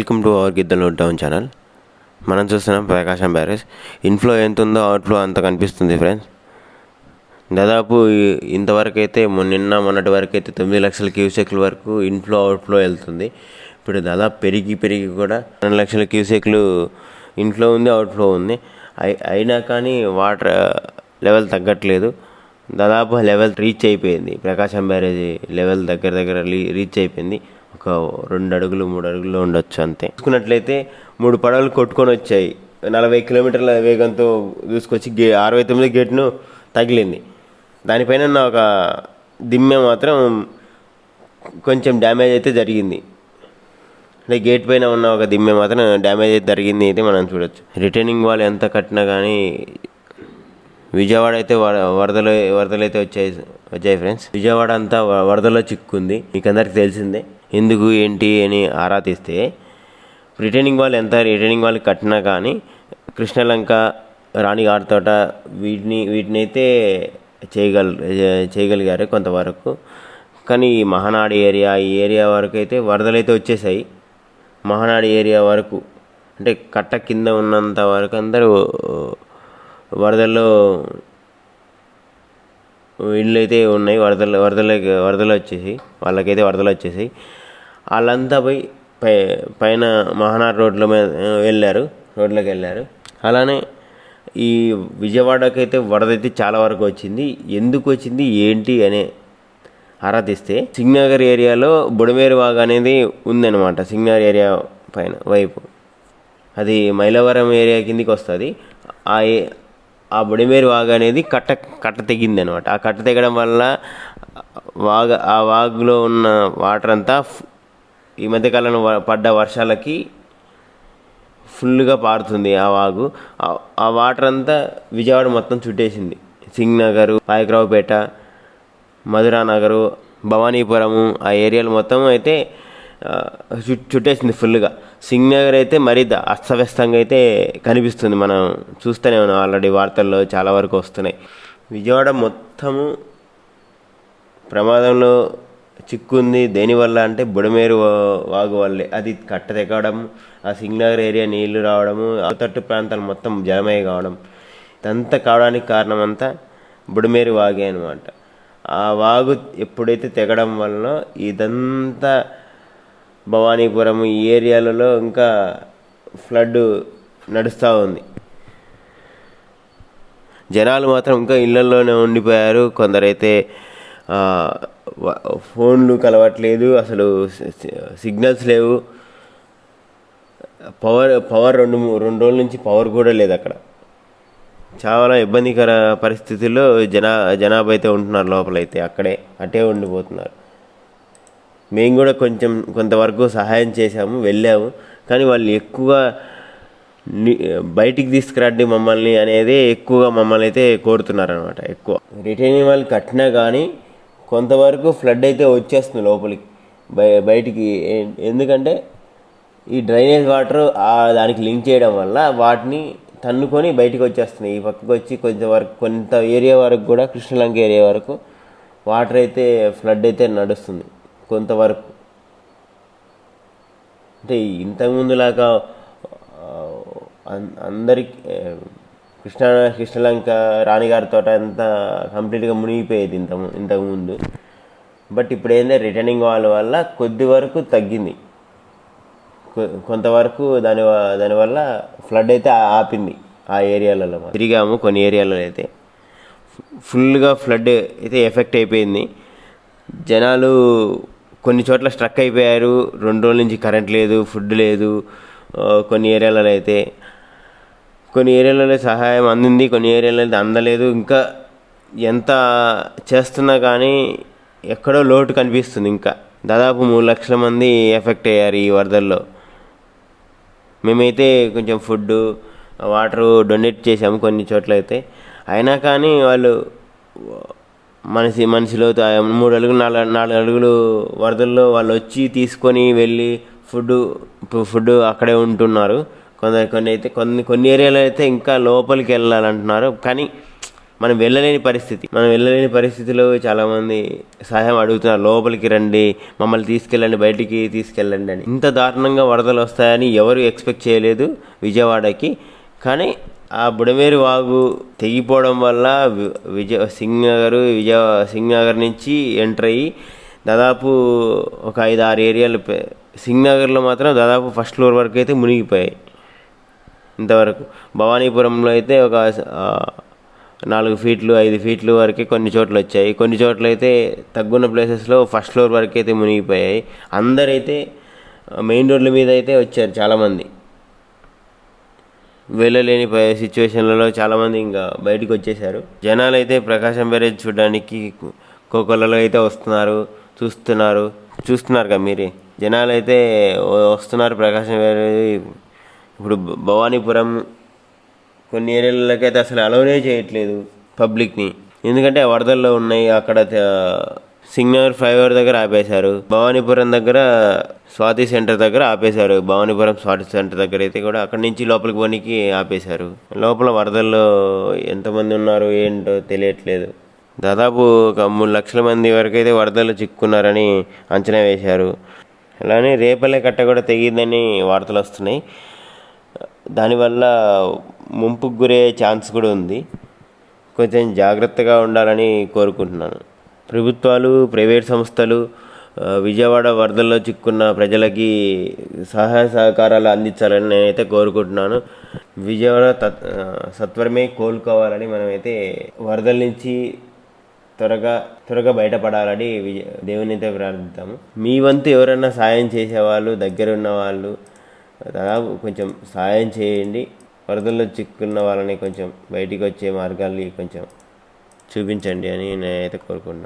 Welcome to our Giddalur town channel మనం చూస్తున్నాం ప్రకాశం barrage. Inflow ఎంత ఉందో అవుట్ఫ్లో అంత కనిపిస్తుంది ఫ్రెండ్స్ దాదాపు ఇంతవరకు అయితే మొన్న- నిన్న మొన్నటి వరకు అయితే తొమ్మిది లక్షల క్యూసెక్ల వరకు ఇన్ఫ్లో అవుట్ఫ్లో వెళ్తుంది. ఇప్పుడు దాదాపు పెరిగి పెరిగి కూడా రెండు లక్షల క్యూసెక్లు ఇన్ఫ్లో ఉంది అవుట్ఫ్లో ఉంది. అయి- అయినా కానీ వాటర్ లెవెల్ uh, తగ్గట్లేదు. దాదాపు లెవెల్ రీచ్ అయిపోయింది. ప్రకాశం బ్యారేజ్ లెవెల్ దగ్గర దగ్గర రీ- రీచ్ అయిపోయింది. ఒక రెండు అడుగులు మూడు అడుగులు ఉండొచ్చు అంతే. చూసుకున్నట్లయితే మూడు పడవలు కొట్టుకొని వచ్చాయి. నలభై కిలోమీటర్ల వేగంతో దూసుకొచ్చి గే అరవై తొమ్మిది గేట్ను తగిలింది. దానిపైన ఉన్న ఒక దిమ్మె మాత్రం కొంచెం డ్యామేజ్ అయితే జరిగింది. అంటే గేట్ పైన ఉన్న ఒక దిమ్మె మాత్రం డ్యామేజ్ అయితే జరిగింది అయితే మనం చూడొచ్చు. రిటర్నింగ్ వాళ్ళు ఎంత కట్టినా కానీ విజయవాడ అయితే వరదలు వరదలు అయితే వచ్చాయి వచ్చాయి ఫ్రెండ్స్. విజయవాడ అంతా వరదలో చిక్కుంది మీకు అందరికి తెలిసిందే. ఎందుకు ఏంటి అని ఆరా తీస్తే రిటర్నింగ్ వాళ్ళు ఎంత రిటర్నింగ్ వాళ్ళు కట్టినా కానీ కృష్ణలంక రాణిగారి తోట వీటిని వీటిని అయితే చేయగల చేయగలిగారు కొంతవరకు. కానీ ఈ మహానాడు ఏరియా ఈ ఏరియా వరకు అయితే వరదలు అయితే వచ్చేసాయి. మహానాడు ఏరియా వరకు అంటే కట్ట కింద ఉన్నంత వరకు అందరూ వరదల్లో ఇళ్ళు అయితే ఉన్నాయి వరదలు వరదలు వరదలు వచ్చేసి వాళ్ళకైతే వరదలు వచ్చేసాయి. వాళ్ళంతా పోయి పై పైన మహానాడు రోడ్ల మీద వెళ్ళారు రోడ్లోకి వెళ్ళారు. అలానే ఈ విజయవాడకైతే వరద అయితే చాలా వరకు వచ్చింది. ఎందుకు వచ్చింది ఏంటి అనే ఆరా తీస్తే సింగ్నగర్ ఏరియాలో బుడమేరు వాగ్ అనేది ఉందన్నమాట సింగ్నగర్ ఏరియా పైన వైపు. అది మైలవరం ఏరియా కిందికి వస్తుంది. ఆ ఆ బుడిమేరు వాగు అనేది కట్ట కట్ట తెగింది అనమాట ఆ కట్ట తెగడం వల్ల వాగ ఆ వాగులో ఉన్న వాటర్ అంతా ఈ మధ్యకాలంలో పడ్డ వర్షాలకి ఫుల్గా పారుతుంది ఆ వాగు. ఆ- వాటర్ అంతా విజయవాడ మొత్తం చుట్టేసింది. సింగ్ నగరు పాయకరావుపేట మధురా నగరు భవానీపురము ఆ ఏరియాలు మొత్తం అయితే చుట్టేసింది ఫుల్గా సింగ్ నగర్ అయితే మరీ అస్తవ్యస్తంగా అయితే కనిపిస్తుంది. మనం చూస్తూనే ఉన్నాం. ఆల్రెడీ వార్తల్లో చాలా వరకు వస్తున్నాయి. విజయవాడ మొత్తము ప్రమాదంలో చిక్కుంది. దేనివల్ల అంటే బుడమేరు వాగు వల్లే. అది కట్ట తెగడం ఆ సింగనగర్ ఏరియా నీళ్ళు రావడము తట్టు ప్రాంతాలు మొత్తం జలమయ కావడం. ఇదంతా కావడానికి కారణం అంతా బుడమేరు వాగే అనమాట ఆ వాగు ఎప్పుడైతే తెగడం వలన ఇదంతా భవానీపురం ఈ ఏరియాలలో ఇంకా ఫ్లడ్ నడుస్తూ ఉంది. జనాలు మాత్రం ఇంకా ఇళ్ళలోనే ఉండిపోయారు. కొందరైతే ఫోన్లు కలవట్లేదు. అసలు సిగ్నల్స్ లేవు. పవర్ పవర్ రెండు రెండు రోజుల నుంచి పవర్ కూడా లేదు అక్కడ. చాలా ఇబ్బందికర పరిస్థితుల్లో జనా జనాభా అయితే ఉంటున్నారు లోపలైతే. అక్కడే అటే ఉండిపోతున్నారు. మేము కూడా కొంచెం కొంతవరకు సహాయం చేశాము వెళ్ళాము. కానీ వాళ్ళు ఎక్కువ బయటికి తీసుకురండి మమ్మల్ని అనేది ఎక్కువగా మమ్మల్ని అయితే కోరుతున్నారనమాట ఎక్కువ. రిటైనింగ్ వాళ్ళు కట్టినా కానీ కొంతవరకు ఫ్లడ్ అయితే వచ్చేస్తుంది లోపలికి బయటికి. ఎందుకంటే ఈ డ్రైనేజ్ వాటర్ దానికి లింక్ చేయడం వల్ల వాటిని తన్నుకొని బయటికి వచ్చేస్తున్నాయి ఈ పక్కకు వచ్చి కొంచెం వరకు కొంత ఏరియా వరకు కూడా కృష్ణలంక ఏరియా వరకు వాటర్ అయితే ఫ్లడ్ అయితే నడుస్తుంది. కొంతవరకు. అంటే ఇంతకుముందులాగా అందరికి కృష్ణా కృష్ణ కృష్ణలంక రాణిగారి తోట అంతా కంప్లీట్గా మునిగిపోయేది ఇంత ఇంతకుముందు బట్ ఇప్పుడు ఏంటంటే రిటర్నింగ్ వాళ్ళ వల్ల కొద్ది వరకు తగ్గింది. కొ- కొంతవరకు దాని దానివల్ల ఫ్లడ్ అయితే ఆపింది ఆ ఏరియాలలో తిరిగాము కొన్ని ఏరియాలలో అయితే. ఫుల్గా ఫ్లడ్ అయితే ఎఫెక్ట్ అయిపోయింది. జనాలు కొన్ని చోట్ల స్ట్రక్ అయిపోయారు. రెండు రోజుల నుంచి కరెంట్ లేదు ఫుడ్ లేదు. కొన్ని ఏరియాలలో అయితే. కొన్ని ఏరియాలలో సహాయం అందింది కొన్ని ఏరియాలలో అయితే అందలేదు. ఇంకా ఎంత చేస్తున్నా కానీ ఎక్కడో లోటు కనిపిస్తుంది ఇంకా. దాదాపు మూడు లక్షల మంది ఎఫెక్ట్ అయ్యారు ఈ వరదల్లో. మేమైతే కొంచెం ఫుడ్ వాటర్ డొనేట్ చేసాము కొన్ని చోట్ల అయితే. అయినా కానీ వాళ్ళు మనిషి మనిషిలో మూడు అడుగులు నాలుగు నాలుగు అడుగులు వరదల్లో వాళ్ళు వచ్చి తీసుకొని వెళ్ళి ఫుడ్ ఫుడ్ అక్కడే ఉంటున్నారు. కొందరు కొన్ని అయితే కొన్ని కొన్ని ఏరియాలో అయితే ఇంకా లోపలికి వెళ్ళాలంటున్నారు. కానీ మనం వెళ్ళలేని పరిస్థితి. మనం వెళ్ళలేని పరిస్థితిలో చాలామంది సహాయం అడుగుతున్నారు. లోపలికి రండి మమ్మల్ని తీసుకెళ్ళండి బయటికి తీసుకెళ్ళండి అని. ఇంత దారుణంగా వరదలు వస్తాయని ఎవరు ఎక్స్పెక్ట్ చేయలేదు విజయవాడకి. కానీ ఆ బుడమేరు వాగు తెగిపోవడం వల్ల వి- విజయ సింగ్ నగర్ విజయ సింగ్ నగర్ నుంచి ఎంటర్ అయ్యి దాదాపు ఒక ఐదు ఆరు ఏరియాలు సింగ్ నగర్లో మాత్రం దాదాపు ఫస్ట్ ఫ్లోర్ వరకు అయితే మునిగిపోయాయి. ఇంతవరకు భవానీపురంలో అయితే ఒక నాలుగు ఫీట్లు ఐదు ఫీట్లు వరకే కొన్ని చోట్ల వచ్చాయి. కొన్ని చోట్ల అయితే తగ్గున్న ప్లేసెస్లో ఫస్ట్ ఫ్లోర్ వరకు అయితే మునిగిపోయాయి. అందరైతే మెయిన్ రోడ్ల మీద అయితే వచ్చారు చాలామంది. వెళ్ళలేని సిచ్యువేషన్లలో చాలామంది ఇంకా బయటికి వచ్చేసారు జనాలు అయితే ప్రకాశం బ్యారేజ్ చూడడానికి కోకొల్లలో అయితే వస్తున్నారు చూస్తున్నారు చూస్తున్నారు కదా మీరే. జనాలు అయితే వస్తున్నారు ప్రకాశం బ్యారేజ్ ఇప్పుడు భవానీపురం కొన్ని ఏరియాలకైతే అయితే అసలు అలౌనే చేయట్లేదు పబ్లిక్ని. ఎందుకంటే వరదల్లో ఉన్నాయి అక్కడ సింగ్నగర్ ఫ్లైఓవర్ దగ్గర ఆపేశారు. భవానీపురం దగ్గర స్వాతి సెంటర్ దగ్గర ఆపేశారు. భవానీపురం స్వాతి సెంటర్ దగ్గర అయితే కూడా అక్కడి నుంచి లోపలికి పోనీకి ఆపేశారు. లోపల వరదల్లో ఎంతమంది ఉన్నారు ఏంటో తెలియట్లేదు. దాదాపు ఒక మూడు లక్షల మంది వరకు అయితే వరదల్లో చిక్కున్నారని అంచనా వేశారు. అలానే రేపల్లె కట్ట కూడా తెగిందని వార్తలు వస్తున్నాయి. దానివల్ల ముంపుకు గురయ్యే ఛాన్స్ కూడా ఉంది. కొంచెం జాగ్రత్తగా ఉండాలని కోరుకుంటున్నాను. ప్రభుత్వాలు ప్రైవేట్ సంస్థలు విజయవాడ వరదల్లో చిక్కున్న ప్రజలకి సహాయ సహకారాలు అందించాలని నేనైతే కోరుకుంటున్నాను. విజయవాడ తత్ సత్వరమే కోలుకోవాలని మనమైతే వరదల నుంచి త్వరగా త్వరగా బయటపడాలని విజయ దేవునితో ప్రార్థిద్దాము. మీ వంతు ఎవరైనా సాయం చేసేవాళ్ళు దగ్గర ఉన్న వాళ్ళు దాదాపు కొంచెం సాయం చేయండి. వరదల్లో చిక్కున్న వాళ్ళని కొంచెం బయటికి వచ్చే మార్గాల్ని కొంచెం చూపించండి అని నేనైతే కోరుకుంటున్నాను